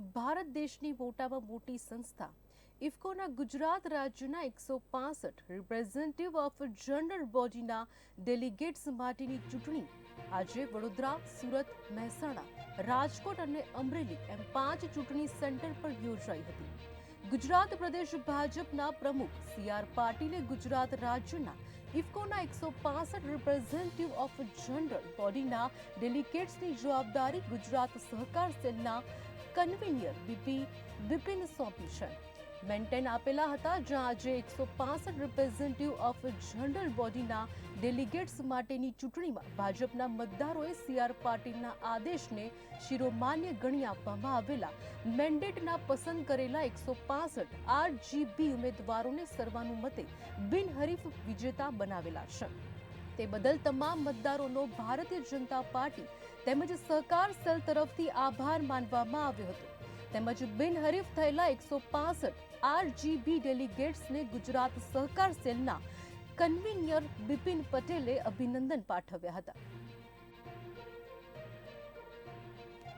ભારત દેશની મોટામાં મોટી સંસ્થા, ઇફકોના ગુજરાત રાજ્યના એકસો પાસઠ રિપ્રેઝેન્ટેટિવ ઓફ જનરલ બોડીના ડેલિગેટ્સ માટેની ચૂંટણી. આજે વડોદરા, સુરત, મહેસાણા, રાજકોટ અને અમરેલી એમ પાંચ ચૂંટણી સેન્ટર પર યોજાઈ હતી. ગુજરાત પ્રદેશ ભાજપના પ્રમુખ સી આર પાટીલે ગુજરાત રાજ્યના ઇફકોના એકસો પાસઠ રિપ્રેઝેન્ટેટિવ ઓફ જનરલ બોડીના ડેલિગેટ્સની જવાબદારી ગુજરાત સહકાર સેલના કન્વીનિયર બીપી બિપિન સોંપી છે મેન્ટેન આપેલા હતા, જ્યાં આજે એકસો પાસઠ રિપ્રેઝેન્ટેટિવ ઓફ જનરલ બોડીના ડેલિગેટ્સ માટેની ચૂંટણીમાં ભાજપના મતદારોએ સીઆર પાટીલના આદેશને શિરોમાન્ય ગણી આપવામાં આવેલા. મેન્ડેટના પસંદ કરેલા એકસો પાસઠ આરજીબી ઉમેદવારોને સર્વાનુમતે બિનહરીફ વિજેતા બનાવેલા છે. તે બદલ તમામ મતદારોનો ભારતીય જનતા પાર્ટી તેમજ સહકાર સેલ તરફથી આભાર માનવામાં આવ્યો હતો. તેમજ બિનહરીફ થયેલા એકસો પાસઠ આરજીબી ડેલિગેટ્સને ગુજરાત સહકાર સેલના કન્વીનિયર બિપિન પટેલે અભિનંદન પાઠવ્યા હતા.